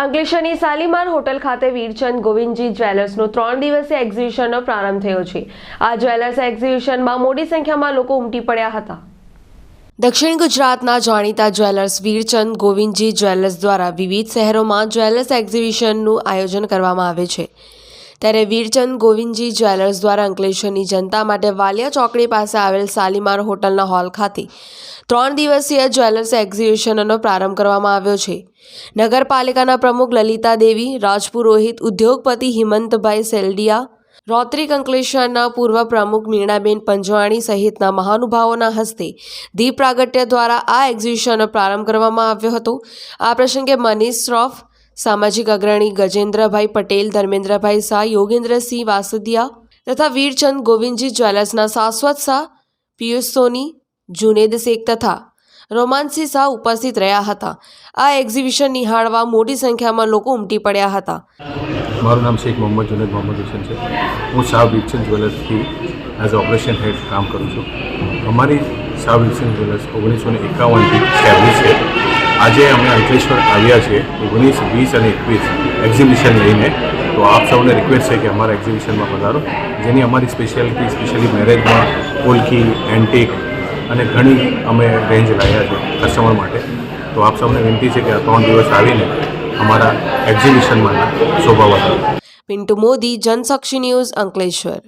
અંકલેશ્વરની Shalimar hotel ખાતે વીરચંદ ગોવિંદજી જ્વેલર્સનો ત્રણ દિવસીય એક્ઝિબિશનનો પ્રારંભ થયો છે. આ જ્વેલર્સ એક્ઝિબિશનમાં મોટી સંખ્યામાં લોકો ઉમટી પડ્યા હતા. દક્ષિણ ગુજરાતના જાણીતા જ્વેલર્સ વીરચંદ ગોવિંદજી જ્વેલર્સ દ્વારા વિવિધ શહેરોમાં જ્વેલર્સ એક્ઝિબિશનનું આયોજન કરવામાં આવે છે. ત્યારે વીરચંદ ગોવિંદજી જ્વેલર્સ દ્વારા અંકલેશ્વરની જનતા માટે વાલિયા ચોકડી પાસે આવેલ શાલીમાર હોટલના હોલ ખાતે ત્રણ દિવસીય જ્વેલર્સ એક્ઝિબિશનનો પ્રારંભ કરવામાં આવ્યો છે. નગરપાલિકાના પ્રમુખ લલિતા દેવી, રાજપુરોહિત ઉદ્યોગપતિ હિમંતભાઈ સેલડિયા રોત્રી અંકલેશ્વરના પૂર્વ પ્રમુખ મીણાબેન પંજવાણી સહિતના મહાનુભાવોના હસ્તે દીપ પ્રાગટ્ય દ્વારા આ એક્ઝિબિશનનો પ્રારંભ કરવામાં આવ્યો હતો. આ પ્રસંગે મનીષ શ્રોફ સામાજિક અગ્રણી ગજેન્દ્રભાઈ પટેલ, ધર્મેન્દ્રભાઈ શાહ, યોગેન્દ્રસિંહ વાસદિયા તથા વીરચંદ ગોવિંદજી જ્વેલર્સના શાશ્વત શાહ, પિયુષ સોની, જુનેદ શેખ તથા રોમાનસિંહ શાહ ઉપસ્થિત રહ્યા હતા. આ એક્ઝિબિશન નિહાળવા મોટી સંખ્યામાં લોકો ઉમટી પડ્યા હતા. મારું નામ શેખ મોહમ્મદ જુનેદ મોહમ્મદ હુસેન છે. હું શાહ વિલ્સન જ્વેલર્સથી એઝ ઓપરેશન હેડ કામ કરું છું. અમારી શાહ વિલ્સન જ્વેલર્સ ઓગણીસો ને એકાવનથી છે. આજે અમે અંકલેશ્વર આવ્યા છીએ, ઓગણીસ, વીસ અને એકવીસ એક્ઝિબિશન લઈને. તો આપ સૌને રિક્વેસ્ટ છે કે અમારા એક્ઝિબિશનમાં પધારો, જેની અમારી સ્પેશિયાલિટી સ્પેશિયલી મેરેજમાં ઓલકી એન્ટિક અને ઘણી અમે રેન્જ લાવ્યા છે કસ્ટમર માટે. તો આપ સૌને વિનંતી છે કે આ ત્રણ દિવસ આવીને અમારા એક્ઝિબિશનમાં શોભા વધારો. પિન્ટુ મોદી, જનસાક્ષી ન્યૂઝ અંકલેશ્વર.